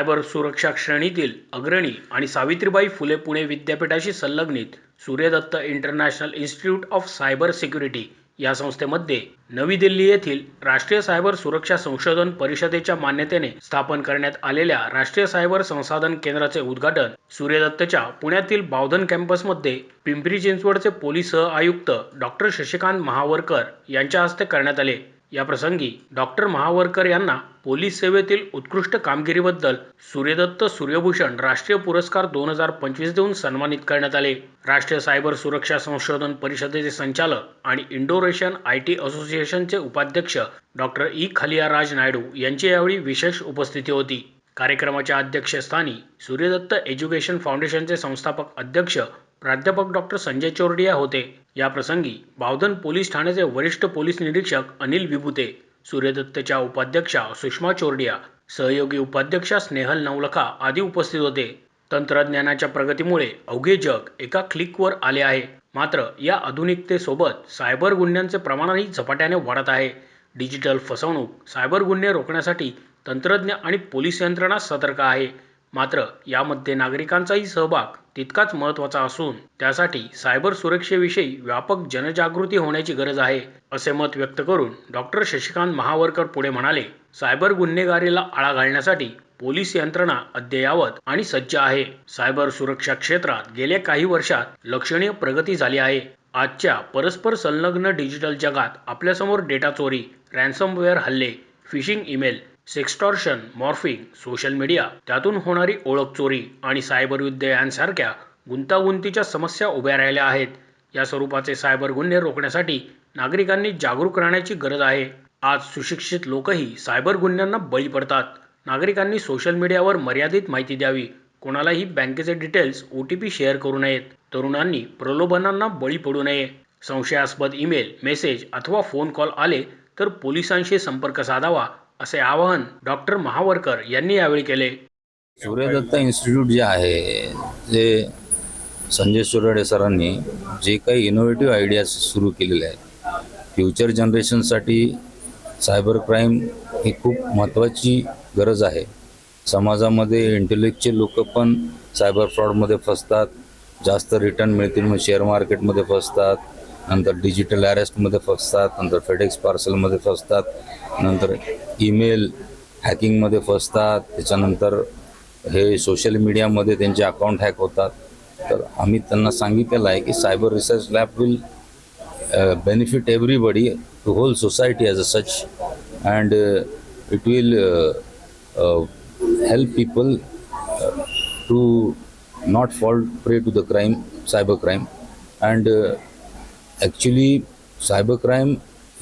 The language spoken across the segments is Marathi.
सायबर सुरक्षा श्रेणीतील अग्रणी आणि सावित्रीबाई फुले पुणे विद्यापीठाशी संलग्नित Suryadatta international institute of cyber security या संस्थेमध्ये नवी दिल्ली येथील राष्ट्रीय सायबर सुरक्षा संशोधन परिषदेच्या मान्यतेने स्थापन करण्यात आलेल्या राष्ट्रीय सायबर संसाधन केंद्राचे उद्घाटन सूर्यदत्तच्या पुण्यातील बावधन कॅम्पसमध्ये पिंपरी चिंचवडचे पोलीस सहआयुक्त डॉक्टर शशिकांत महावरकर यांच्या हस्ते करण्यात आले. या प्रसंगी डॉक्टर महावरकर यांना पोलीस सेवेतील उत्कृष्ट कामगिरीबद्दल सूर्यदत्त सूर्यभूषण राष्ट्रीय पुरस्कार दोन हजार पंचवीस देऊन सन्मानित करण्यात आले. राष्ट्रीय सायबर सुरक्षा संशोधन परिषदेचे संचालक आणि इंडो रशियन आय टी असोसिएशनचे उपाध्यक्ष डॉक्टर ई. खलिया राज नायडू यांची यावेळी विशेष उपस्थिती होती. कार्यक्रमाच्या अध्यक्षस्थानी सूर्यदत्त एज्युकेशन फाउंडेशनचे संस्थापक अध्यक्ष प्राध्यापक डॉक्टर संजय चोरडिया होते. याप्रसंगी भावधन बावधन पोलीस ठाण्याचे वरिष्ठ पोलीस निरीक्षक अनिल विभुते सूर्यदत्तच्या उपाध्यक्षा सुषमा चोरडिया सहयोगी उपाध्यक्षा स्नेहल नवलखा आदी उपस्थित होते. तंत्रज्ञानाच्या प्रगतीमुळे अवघे जग एका क्लिकवर आले आहे. मात्र या आधुनिकतेसोबत सायबर गुन्ह्यांचे प्रमाणही झपाट्याने वाढत आहे. डिजिटल फसवणूक सायबर गुन्हे रोखण्यासाठी तंत्रज्ञ आणि पोलीस यंत्रणा सतर्क आहे. मात्र यामध्ये नागरिकांचाही सहभाग तितकाच महत्त्वाचा असून त्यासाठी सायबर सुरक्षेविषयी व्यापक जनजागृती होण्याची गरज आहे असे मत व्यक्त करून डॉक्टर शशिकांत महावरकर पुढे म्हणाले सायबर गुन्हेगारीला आळा घालण्यासाठी पोलीस यंत्रणा अद्ययावत आणि सज्ज आहे. सायबर सुरक्षा क्षेत्रात गेल्या काही वर्षात लक्षणीय प्रगती झाली आहे. आजच्या परस्पर संलग्न डिजिटल जगात आपल्यासमोर डेटा चोरी रॅन्समवेअर हल्ले phishing email sextortion morphing social media त्यातून होणारी ओळख चोरी आणि सायबर युद्ध यांसारख्या गुंतागुंतीच्या समस्या उभ्या राहिल्या आहेत. या स्वरूपाचे सायबर गुन्हे रोखण्यासाठी नागरिकांनी जागरूक राहण्याची गरज आहे. आज सुशिक्षित लोकही सायबर गुन्ह्यांना बळी पडतात. नागरिकांनी सोशल मीडियावर मर्यादित माहिती द्यावी. कोणालाही बँकेचे details O T P share करू नयेत. तरुणांनी प्रलोभनांना बळी पडू नये. संशयास्पद ईमेल मेसेज अथवा फोन कॉल आले तर पोलिसांशी संपर्क साधावा. असे आवाहन डॉक्टर महावरकर यांनी यावेळी केले. सूर्यदत्त इन्स्टिट्यूट जे आहे जे संजय सुरडे सरांनी जे काही इनोव्हेटिव्ह आयडियाज सुरू केलेले आहेत फ्युचर जनरेशनसाठी सायबर क्राईम ही खूप महत्त्वाची गरज आहे. समाजामध्ये इंटेलेक्च्युअल लोक पण सायबर फ्रॉडमध्ये फसतात जास्त रिटर्न मिळतील मग शेअर मार्केटमध्ये फसतात नंतर डिजिटल अरेस्टमध्ये फसतात नंतर फेडेक्स पार्सलमध्ये फसतात नंतर ईमेल हॅकिंगमध्ये फसतात त्याच्यानंतर हे सोशल मीडियामध्ये त्यांचे अकाउंट हॅक होतात. तर आम्ही त्यांना सांगितलेलं आहे की cyber research lab will benefit everybody to whole society as a such and it will help people to not not prey to the crime cyber crime and actually cyber actually, is crime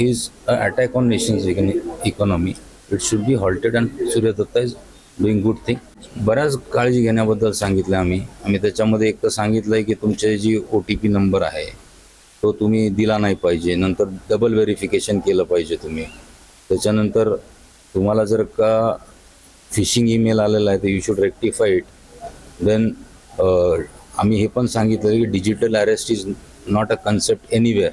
is an attack on nation's econ- economy. It should be halted, and Surya Datta is बऱ्याच काळजी घेण्याबद्दल सांगितलं आम्ही. आम्ही त्याच्यामध्ये एक तर सांगितलं आहे की तुमचे जी ओ टी पी नंबर आहे तो तुम्ही दिला नाही पाहिजे. नंतर डबल व्हेरिफिकेशन केलं पाहिजे तुम्ही. त्याच्यानंतर तुम्हाला जर का फिशिंग ईमेल आलेला आहे तर यू शूड रेक्टिफाईड देन आम्ही हे पण सांगितलं की digital arrest is not a concept anywhere.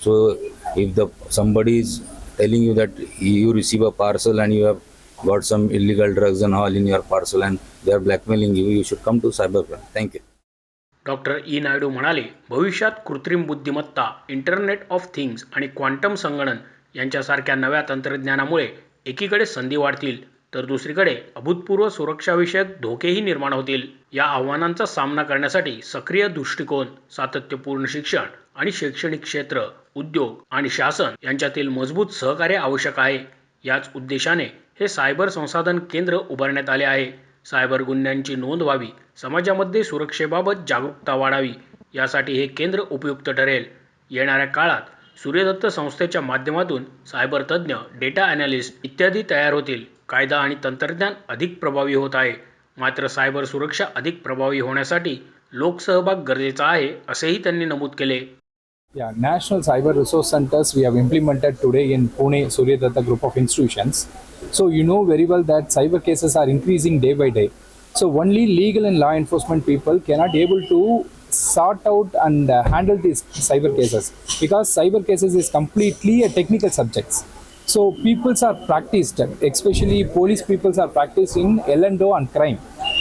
So if the somebody is telling you that you receive a parcel and you have got some illegal drugs and all in your parcel and they are blackmailing you you should come to cyber Thank thank you doctor E Naidu म्हणाले भविष्यात कृत्रिम बुद्धिमत्ता इंटरनेट ऑफ थिंग्स आणि क्वांटम संगणन यांच्यासारख्या नव्या तंत्रज्ञानामुळे एकीकडे संधी वाढतील. तर दुसरीकडे अभूतपूर्व सुरक्षाविषयक धोकेही निर्माण होतील. या आव्हानांचा सामना करण्यासाठी सक्रिय दृष्टिकोन सातत्यपूर्ण शिक्षण आणि शैक्षणिक क्षेत्र उद्योग आणि शासन यांच्यातील मजबूत सहकार्य आवश्यक आहे. याच उद्देशाने हे सायबर संसाधन केंद्र उभारण्यात आले आहे. सायबर गुन्ह्यांची नोंद व्हावी समाजामध्ये सुरक्षेबाबत जागरूकता वाढावी यासाठी हे केंद्र उपयुक्त ठरेल. येणाऱ्या काळात सूर्यदत्त संस्थेच्या माध्यमातून सायबर तज्ज्ञ डेटा अनालिस्ट इत्यादी तयार होतील. कायदा आणि तंत्रज्ञान अधिक प्रभावी होत आहे मात्र सायबर सुरक्षा अधिक प्रभावी होण्यासाठी लोकसहभाग गरजेचा आहे असेही त्यांनी नमूद केले Yeah, National Cyber Resource Centers we have implemented today in Pune Suryadatta group of institutions. So you know very well that cyber cases are increasing day by day. So only legal and law enforcement people cannot able to sort out and uh, handle these cyber cases because cyber cases is completely a technical subjects. So peoples are practiced, especially police peoples are practiced in L&O and crime.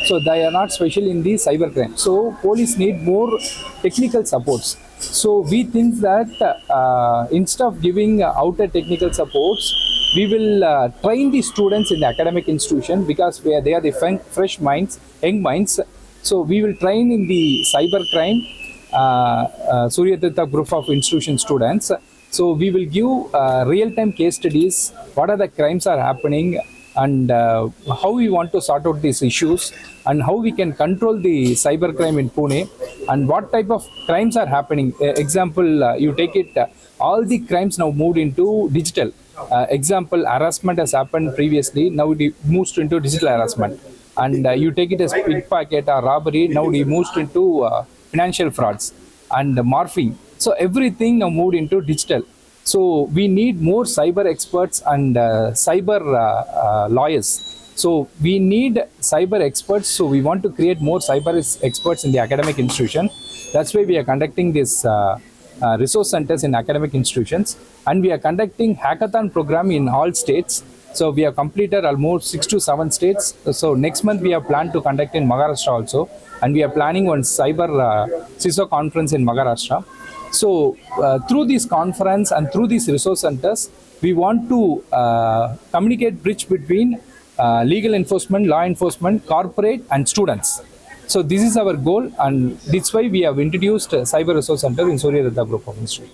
So they are not special in the cyber crime. So police need more technical supports. So we think that uh, instead of giving outer technical supports, we will uh, train the students in the academic institution because are, they are the fre- fresh minds, young minds. So we will train in the cyber crime uh, uh, Surya group of institution students. So we will give uh, real-time case studies. What are the crimes are happening, and uh, how we want to sort out these issues, and how we can control the cyber crime in Pune, and what type of crimes are happening. Uh, example, uh, you take it. Uh, all the crimes now moved into digital. Uh, example, harassment has happened previously. Now it moves into digital harassment and uh, you take it as pickpocket or robbery now it moves into uh, financial frauds and morphing so everything now moved into digital. So we need more cyber experts and uh, cyber uh, uh, lawyers. So we need cyber experts so we want to create more cyber experts in the academic institution. That's why we are conducting this uh, uh, resource centers in academic institutions. And we are conducting hackathon program in all states so we have completed almost six to seven states. So next month we have planned to conduct in Maharashtra also, and we are planning one cyber uh, CISO conference in Maharashtra. So uh, through this conference and through these resource centers, we want to uh, communicate bridge between uh, legal enforcement, law enforcement, corporate, and students. So this is our goal, and that's why we have introduced Cyber Resource Center in Surya Datta Group of Institute.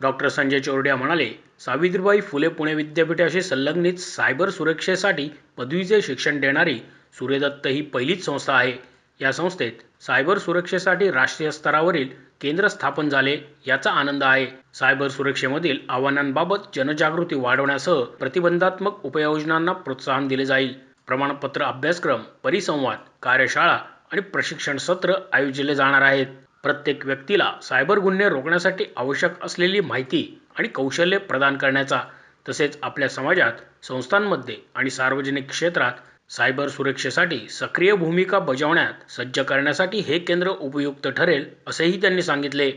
Doctor Sanjay Chordiya म्हणाले सावित्रीबाई फुले पुणे विद्यापीठाशी संलग्नित सायबर सुरक्षेसाठी पदवीचे शिक्षण देणारी सूर्यदत्त ही पहिलीच संस्था आहे. या संस्थेत सायबर सुरक्षेसाठी राष्ट्रीय स्तरावरील केंद्र स्थापन झाले याचा आनंद आहे. सायबर सुरक्षेमधील आव्हानांबाबत जनजागृती वाढवण्यासह प्रतिबंधात्मक उपाययोजनांना प्रोत्साहन दिले जाईल. प्रमाणपत्र अभ्यासक्रम परिसंवाद कार्यशाळा आणि प्रशिक्षण सत्र आयोजिले जाणार आहेत. प्रत्येक व्यक्तीला सायबर गुन्हे रोखण्यासाठी आवश्यक असलेली माहिती आणि कौशल्य प्रदान करण्याचा तसेच आपल्या समाजात संस्थांमध्ये आणि सार्वजनिक क्षेत्रात सायबर सुरक्षेसाठी सक्रिय भूमिका बजावण्यात सज्ज करण्यासाठी हे केंद्र उपयुक्त ठरेल असेही त्यांनी सांगितले.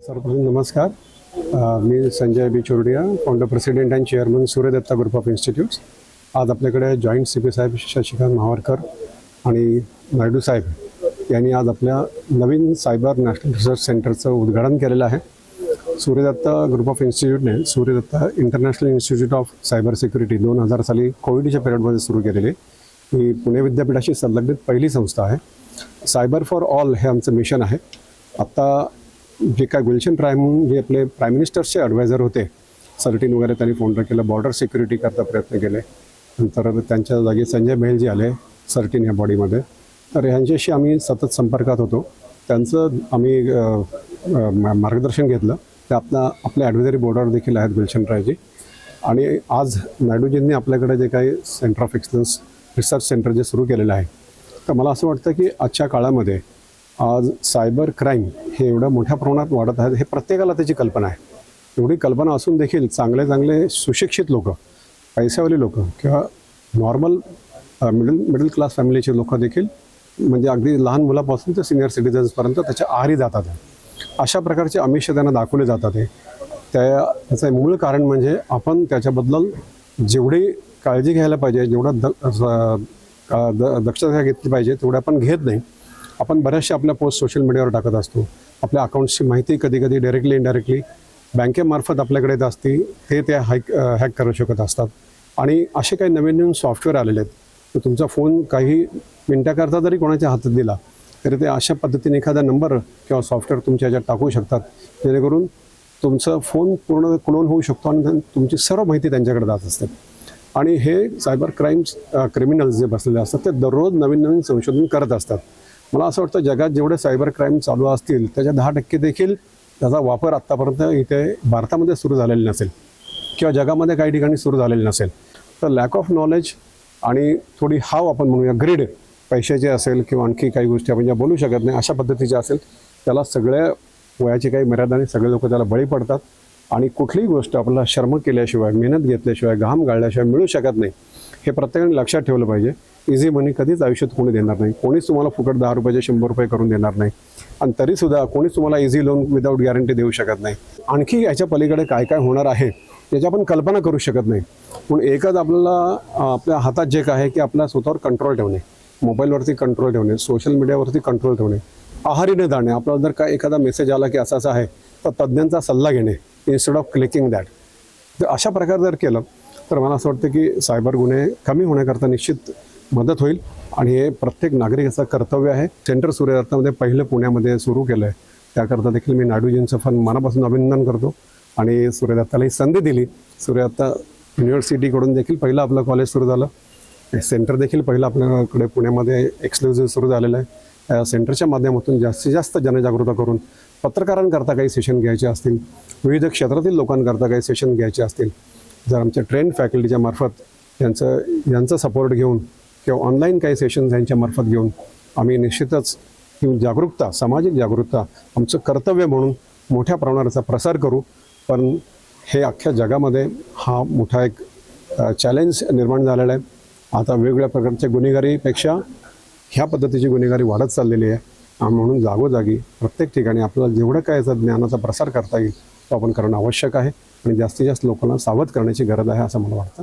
सर्वप्रथम नमस्कार. मी Sanjay B. Chordiya founder president and chairman Suryadatta group of institutes आज आपल्याकडे जॉईंट सी पी साहेब शशिकांत महावरकर आणि नायडू साहेब यांनी आज आपल्या नवीन सायबर नॅशनल रिसर्च सेंटरचं उद्घाटन केलेलं आहे. Suryadatta group of इन्स्टिट्यूटने Suryadatta international institute of cyber security दोन हजार साली कोविडच्या पिरियडमध्ये सुरू केलेली. ही पुणे विद्यापीठाशी संलग्नित पहिली संस्था आहे. सायबर फॉर ऑल हे आमचं मिशन आहे. आत्ता जे काय गुलशन प्राईम जे आपले प्राईम मिनिस्टर्सचे ॲडवायझर होते सर्टीन वगैरे त्यांनी फोन केलं बॉर्डर सिक्युरिटी करता प्रयत्न केले. नंतर त्यांच्या जागी संजय मेहलजी आले सर्टीन या बॉडीमध्ये तर ह्यांच्याशी आम्ही सतत संपर्कात होतो. त्यांचं आम्ही मार्गदर्शन घेतलं. ते आपला आपल्या ॲडव्हायझरी बोर्डावर देखील आहेत गुलशन रायजी. आणि आज नायडूजींनी आपल्याकडे जे काही centre of excellence research centre जे सुरू केलेलं आहे तर मला असं वाटतं की आजच्या काळामध्ये आज सायबर क्राईम हे एवढ्या मोठ्या प्रमाणात वाढत आहेत हे प्रत्येकाला त्याची कल्पना आहे. एवढी कल्पना असून देखील चांगले चांगले सुशिक्षित लोक पैसेवाली लोक किंवा नॉर्मल मिडल मिडल क्लास फॅमिलीचे लोक देखील म्हणजे अगदी लहान मुलापासून ते सिनियर सिटीजन्सपर्यंत त्याच्या आहारी जातात अशा प्रकारचे आमिष त्यांना दाखवले जातात त्या त्याचं मूळ कारण म्हणजे आपण त्याच्याबद्दल जेवढी काळजी घ्यायला पाहिजे जेवढं द का- द- दक्षता घेतली पाहिजे तेवढं आपण घेत नाही. आपण बऱ्याचशा आपल्या पोस्ट सोशल मीडियावर टाकत असतो. आपल्या अकाउंटची माहिती कधी कधी डायरेक्टली इनडायरेक्टली बँकेमार्फत आपल्याकडे येत असते ते त्या हॅक हॅक करू शकत असतात. आणि असे काही नवीन नवीन सॉफ्टवेअर आलेले आहेत. तर तुमचा फोन काही मिनटाकरता जरी कोणाच्या हातात दिला तरी ते अशा पद्धतीने एखादा नंबर किंवा सॉफ्टवेअर तुमच्या ह्याच्यात टाकू शकतात. जेणेकरून तुमचा फोन पूर्ण क्लोन होऊ शकतो आणि तुमची सर्व माहिती त्यांच्याकडे जात असते. आणि हे सायबर क्राईम्स क्रिमिनल्स जे बसलेले असतात ते दररोज नवीन नवीन संशोधन करत असतात. मला असं वाटतं जगात जेवढे सायबर क्राईम चालू असतील त्याच्या दहा टक्के देखील त्याचा वापर आत्तापर्यंत इथे भारतामध्ये सुरू झालेला नसेल. किंवा जगामध्ये काही ठिकाणी सुरू झालेली नसेल. तर लॅक ऑफ नॉलेज आणि थोडी हाव आपण म्हणूया ग्रीड पैशाचे असेल किंवा आणखी काही गोष्टी आपण ज्या बोलू शकत नाही अशा पद्धतीच्या असेल त्याला सगळ्या वयाची काही मर्यादा नाही सगळे लोक त्याला बळी पडतात. आणि कुठलीही गोष्ट आपल्याला शर्म केल्याशिवाय मेहनत घेतल्याशिवाय घाम गाळल्याशिवाय मिळू शकत नाही. हे प्रत्येकाने लक्षात ठेवलं पाहिजे. इझी मनी कधीच आयुष्यात कोणी देणार नाही. कोणीच तुम्हाला फुकट दहा रुपयाचे शंभर रुपये करून देणार नाही. आणि तरीसुद्धा कोणीच तुम्हाला इझी लोन विदाऊट गॅरंटी देऊ शकत नाही. आणखी याच्या पलीकडे काय काय होणार आहे याची आपण कल्पना करू शकत नाही. पण एकच आपल्याला आपल्या हातात जे काय आहे की आपल्या स्वतःवर कंट्रोल ठेवणे मोबाईलवरती कंट्रोल ठेवणे सोशल मीडियावरती कंट्रोल ठेवणे आहारी न जाणे. आपल्याला जर काय एखादा मेसेज आला की असं असं आहे तर तज्ज्ञांचा सल्ला घेणे इन्स्टेड ऑफ क्लिकिंग दॅट तर अशा प्रकारे जर केलं तर मला असं वाटतं की सायबर गुन्हे कमी होण्याकरता निश्चित मदत होईल. आणि हे प्रत्येक नागरिकाचं कर्तव्य आहे. सेंटर सूर्यरत्नामध्ये पहिलं पुण्यामध्ये सुरू केलं आहे त्याकरता देखील मी नायडूजींचं पण मनापासून अभिनंदन करतो. आणि सूर्यदत्ताला ही संधी दिली. सूर्यदत्ता युनिव्हर्सिटीकडून देखील पहिलं आपलं कॉलेज सुरू झालं. हे सेंटर देखील पहिलं आपल्याकडे पुण्यामध्ये एक्सक्लुझिव्ह सुरू झालेलं आहे. या सेंटरच्या माध्यमातून जास्तीत जास्त जनजागृती करून पत्रकारांकरता काही सेशन घ्यायचे असतील विविध क्षेत्रातील लोकांकरता काही सेशन घ्यायचे असतील जर आमच्या ट्रेन फॅकल्टीच्या मार्फत यांचं यांचा सपोर्ट घेऊन किंवा ऑनलाईन काही सेशन्स यांच्यामार्फत घेऊन आम्ही निश्चितच ही जागरूकता सामाजिक जागरूकता आमचं कर्तव्य म्हणून मोठ्या प्रमाणाचा प्रसार करू. पण हे अख्ख्या जगामध्ये हा मोठा एक चॅलेंज निर्माण झालेला आहे. आता वेगवेगळ्या प्रकारच्या गुन्हेगारीपेक्षा ह्या पद्धतीची गुन्हेगारी वाढत चाललेली आहे. आणि म्हणून जागोजागी प्रत्येक ठिकाणी आपल्याला जेवढं काय याचा ज्ञानाचा प्रसार करता येईल तो आपण करणं आवश्यक आहे आणि जास्तीत जास्त लोकांना सावध करण्याची गरज आहे असं मला वाटतं.